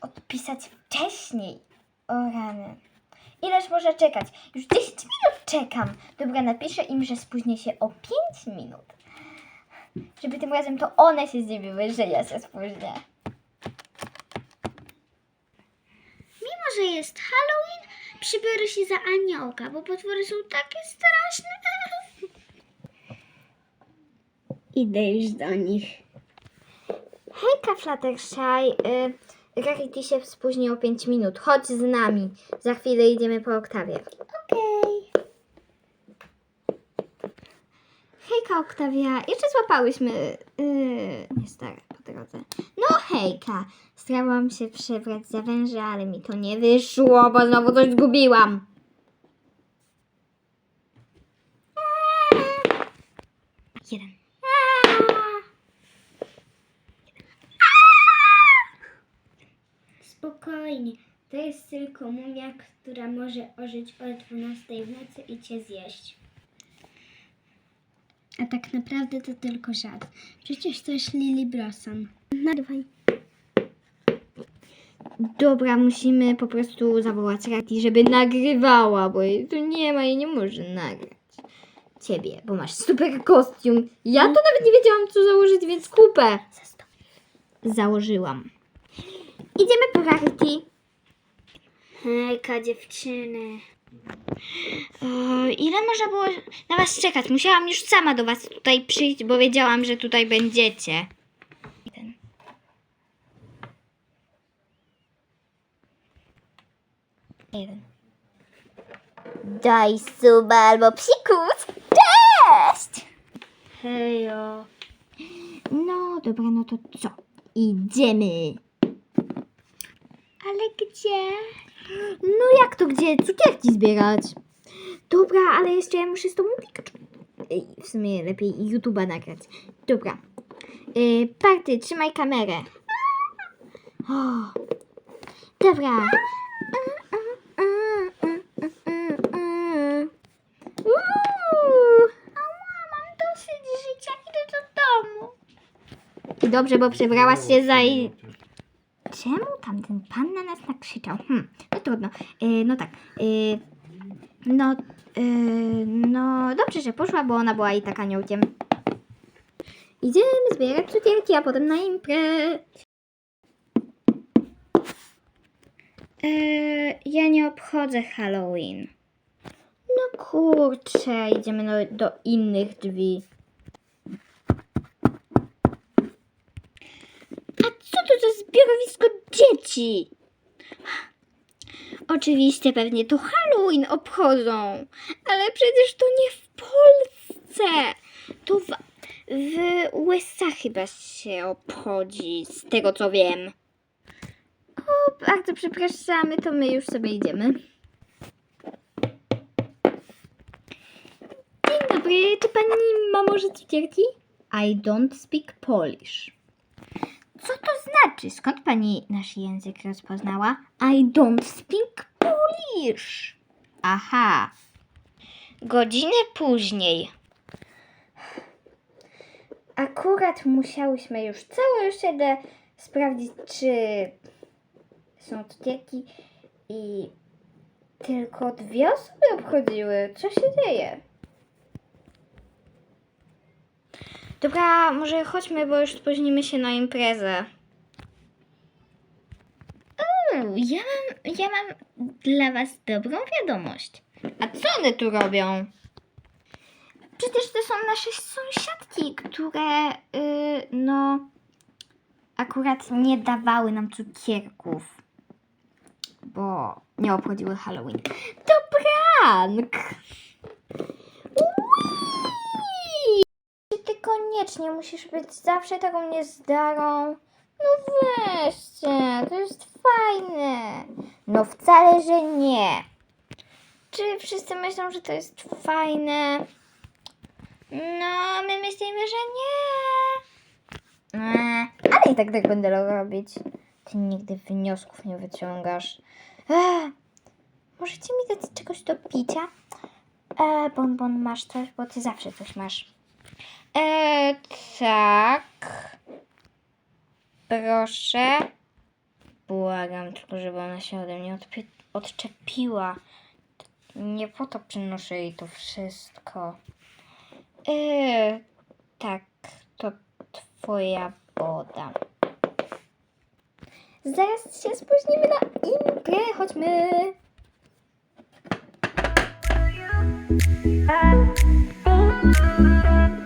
odpisać wcześniej. O rany. Ileż może czekać? Już 10 minut czekam. Dobra, napiszę im, że spóźnię się o 5 minut. Żeby tym razem to one się zdziwiły, że ja się spóźnię. Mimo, że jest Halloween, przybiorę się za aniołka, bo potwory są takie straszne. Idę już do nich. Hejka, Fluttershy. Y, Rarity się spóźni o 5 minut. Chodź z nami. Za chwilę idziemy po Oktawię. Okej. Hejka, Oktawia. Jeszcze złapałyśmy. Yy, stare po drodze. No, hejka. Starałam się przebrać za węża, ale mi to nie wyszło, bo znowu coś zgubiłam. Jeden. Spokojnie. To jest tylko mumia, która może ożyć o 12 w nocy i cię zjeść. A tak naprawdę to tylko żart. Przecież to jest Lily Blossom. Nagrywaj. Dobra, musimy po prostu zawołać Rati, żeby nagrywała, bo jej tu nie ma i nie może nagrać. Ciebie, bo masz super kostium. Ja to nawet nie wiedziałam, co założyć, więc kupę. Założyłam. Idziemy po Rarity. Hejka dziewczyny. E, ile można było na was czekać? Musiałam już sama do was tutaj przyjść, bo wiedziałam, że tutaj będziecie. Jeden. Daj suba albo psikus. Cześć! Hejo. No dobra, no to co? Idziemy. Ale gdzie? No jak to gdzie? Cukierki zbierać. Dobra, ale jeszcze ja muszę z tobą Pikachu. Ej, W sumie lepiej YouTube'a nagrać. Dobra. Yy, party, trzymaj kamerę. O. Dobra. Uuu. Mam dosyć życia, idę do domu. I dobrze, bo przebrałaś się za... i- Czemu tamten pan na nas nakrzyczał? Hm, no trudno. Yy, no tak. Yy, no, yy, no dobrze, że poszła, bo ona była i tak aniołkiem. Idziemy zbierać cukierki, a potem na imprezę. Yy, ja nie obchodzę Halloween. No kurczę, idziemy do, do innych drzwi. A co to za zbiorowisko dzieci? Oczywiście pewnie to Halloween obchodzą, ale przecież to nie w Polsce. To w, w USA chyba się obchodzi, z tego co wiem. O, bardzo przepraszamy, to my już sobie idziemy. Dzień dobry, czy pani ma może cukierki? I don't speak Polish. Co to znaczy? Skąd pani nasz język rozpoznała? I don't speak Polish. Aha. Godzinę później. Akurat musiałyśmy już całą osiedle sprawdzić, czy są cukierki i tylko dwie osoby obchodziły. Co się dzieje? Dobra, może chodźmy, bo już spóźnimy się na imprezę. Uuu, ja mam, ja mam dla was dobrą wiadomość. A co one tu robią? Przecież to są nasze sąsiadki, które, yy, no, akurat nie dawały nam cukierków, bo nie obchodziły Halloween. To prank! Ui! Ty koniecznie musisz być zawsze taką niezdarą. No weźcie, to jest fajne. No wcale, że nie. Czy wszyscy myślą, że to jest fajne? No, my myślimy, że nie. Eee, ale i tak tak będę robić. Ty nigdy wniosków nie wyciągasz. Eee, możecie mi dać czegoś do picia? Eee, bon, bon, masz coś, bo ty zawsze coś masz. Eee, tak. Proszę. błagam tylko, żeby ona się ode mnie odczepiła. Nie po to przynoszę jej to wszystko. Yy, tak, to twoja woda. Zaraz się spóźnimy na imprę, chodźmy. Mega ta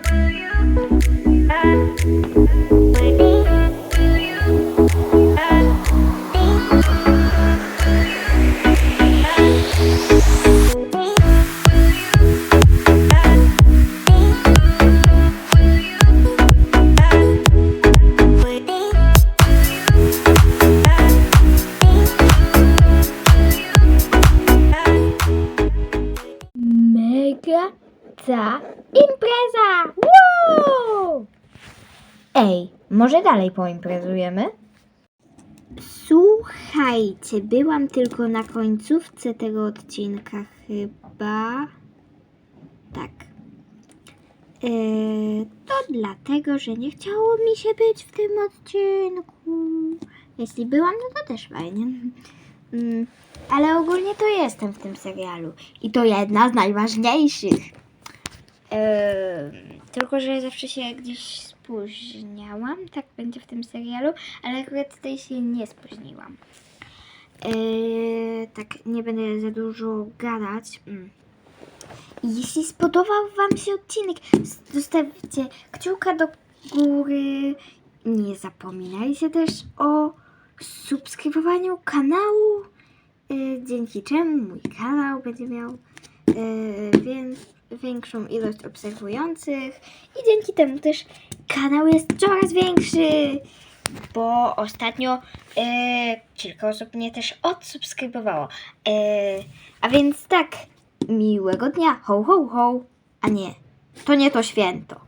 da empresa! Ej, może dalej poimprezujemy? Słuchajcie, byłam tylko na końcówce tego odcinka chyba. Tak. Yy, to dlatego, że nie chciało mi się być w tym odcinku. Jeśli byłam, no to też fajnie. Mm, ale ogólnie to jestem w tym serialu. I to jedna z najważniejszych. Yy, tylko, że zawsze się gdzieś spóźniałam. Tak będzie w tym serialu, ale akurat tutaj się nie spóźniłam. Yy, tak, nie będę za dużo gadać. Mm. Jeśli spodobał Wam się odcinek, zostawcie kciuka do góry. Nie zapominajcie też o subskrybowaniu kanału, yy, dzięki czemu mój kanał będzie miał yy, więc, większą ilość obserwujących i dzięki temu też kanał jest coraz większy, bo ostatnio yy, kilka osób mnie też odsubskrybowało. Yy, a więc tak, miłego dnia, ho ho ho, a nie, to nie to święto.